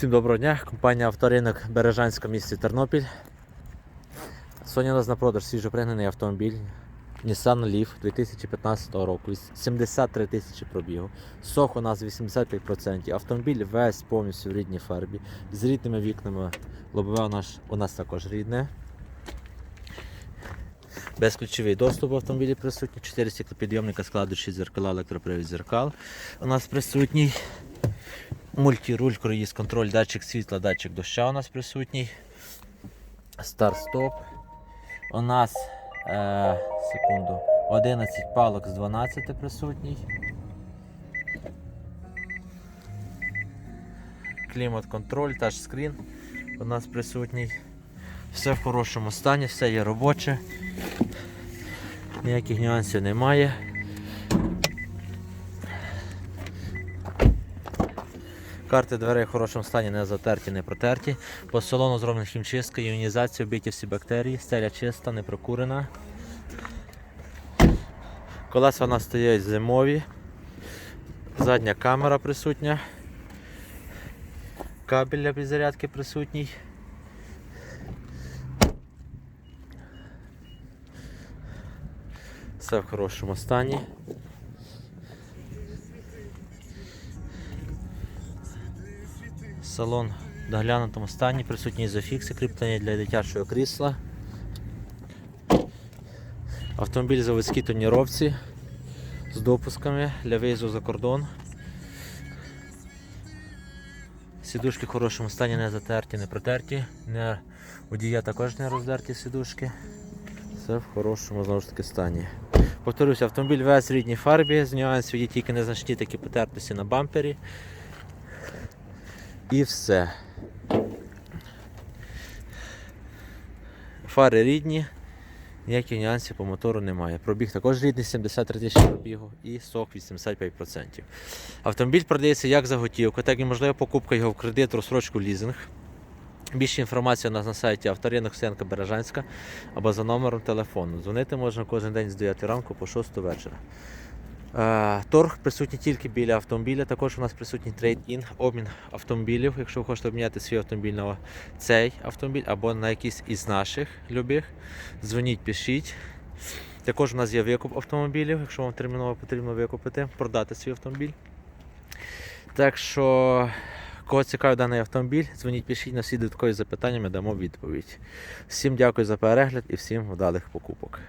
Всім доброго дня, компанія Авторинок Бережанська місті Тернопіль. Сьогодні у нас на продаж свіжопригнаний автомобіль Nissan Leaf 2015 року. 73 тисячі пробігу. Сох у нас 85%. Автомобіль весь повністю в рідній фарбі. З рідними вікнами. Лобове у нас, у нас також рідне. Безключовий доступ в автомобілі присутній. 4 стеклопідйомника, складучі дзеркала, електропривід зеркал. У нас присутній. Мультируль, круїз контроль, датчик світла, датчик доща у нас присутній. Старт-стоп. У нас е, секунду, 11 палок з 12 присутній. Клімат-контроль, тачскрін у нас присутній. Все в хорошому стані, все є робоче. Ніяких нюансів немає. Карти дверей в хорошому стані, не затерті, не протерті. По салону зроблена хімчистка, іонізація, вбиті всі бактерії, стеля чиста, не прокурена. Колеса у нас стоять зимові. Задня камера присутня. Кабель для підзарядки присутній. Все в хорошому стані. Салон в доглянутому стані, присутні ізофікси, кріплення для дитячого крісла. Автомобіль заводській тоніровці з допусками для виїзду за кордон. Сідушки в хорошому стані не затерті, не протерті. Не... Водія також не роздерті сідушки. Все в хорошому знову ж таки стані. Повторюся, автомобіль весь в рідній фарбі, з нюансів є тільки незначні такі потертості на бампері. І все. Фари рідні, ніяких нюансів по мотору немає. Пробіг також рідний, 73 тисячі пробігу і сок 85%. Автомобіль продається як за готівку, так і можлива покупка його в кредит, розсрочку, лізинг. Більше інформації у нас на сайті авторинок Сенка Бережанська або за номером телефону. Дзвонити можна кожен день з 9 ранку по 6 вечора. Е, Торг присутній тільки біля автомобіля. Також у нас присутній трейд-ін, обмін автомобілів. Якщо ви хочете обміняти свій автомобіль на цей автомобіль або на якийсь із наших любих, дзвоніть, пишіть. Також у нас є викуп автомобілів, якщо вам терміново потрібно викупити, продати свій автомобіль. Так що, кого цікавий даний автомобіль, дзвоніть, пишіть на всі додаткові запитання, ми дамо відповідь. Всім дякую за перегляд і всім вдалих покупок.